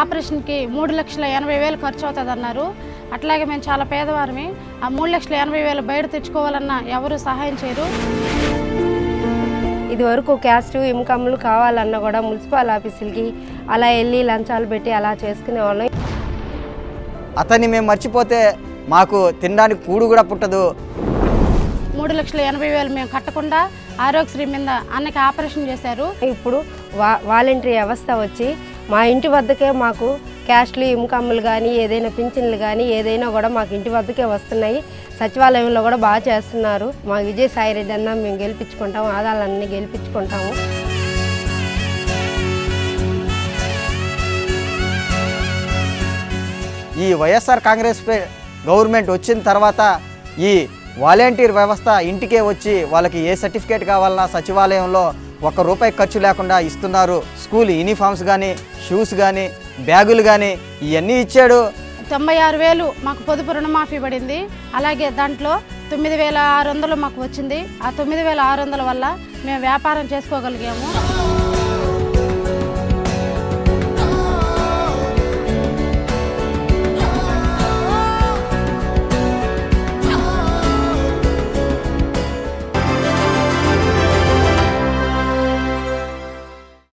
ఆపరేషన్కి మూడు లక్షల ఎనభై వేలు ఖర్చు అవుతుంది అన్నారు అట్లాగే మేము చాలా పేదవారమే. ఆ మూడు లక్షల ఎనభై వేలు బయట తెచ్చుకోవాలన్నా ఎవరు సహాయం చేయరు. ఇది వరకు క్యాస్ట్ ఇన్కమ్లు కావాలన్నా కూడా మున్సిపల్ ఆఫీసులకి అలా వెళ్ళి లంచాలు పెట్టి అలా చేసుకునే వాళ్ళం అతన్ని మేము మర్చిపోతే మాకు తినడానికి కూడు కూడా పుట్టదు. మూడు లక్షల ఎనభై వేలు మేము కట్టకుండా ఆరోగ్యశ్రీ మీద అన్నకి ఆపరేషన్ చేశారు. ఇప్పుడు వా వాలంటరీ వ్యవస్థ వచ్చి మా ఇంటి వద్దకే మాకు క్యాష్లు ఇన్కమ్లు కానీ ఏదైనా పింఛన్లు కానీ ఏదైనా కూడా మాకు ఇంటి వద్దకే వస్తున్నాయి. సచివాలయంలో కూడా బాగా చేస్తున్నారు. మా విజయసాయి రెడ్డి అన్న మేము గెలిపించుకుంటాము. ఆదాలన్నీ గెలిపించుకుంటాము. ఈ వైఎస్ఆర్ కాంగ్రెస్ పే- గవర్నమెంట్ వచ్చిన తర్వాత ఈ వాలంటీర్ వ్యవస్థ ఇంటికే వచ్చి వాళ్ళకి ఏ సర్టిఫికేట్ కావాలన్నా సచివాలయంలో ఒక్క రూపాయి ఖర్చు లేకుండా ఇస్తున్నారు. స్కూల్ యూనిఫామ్స్ కానీ షూస్ కానీ బ్యాగులు కానీ ఇవన్నీ ఇచ్చాడు. తొంభై ఆరు వేలు మాకు పొదుపు రుణమాఫీ పడింది. అలాగే దాంట్లో తొమ్మిది వేల ఆరు వందలు మాకు వచ్చింది. ఆ తొమ్మిది వేల ఆరు వందల వల్ల మేము వ్యాపారం చేసుకోగలిగాము.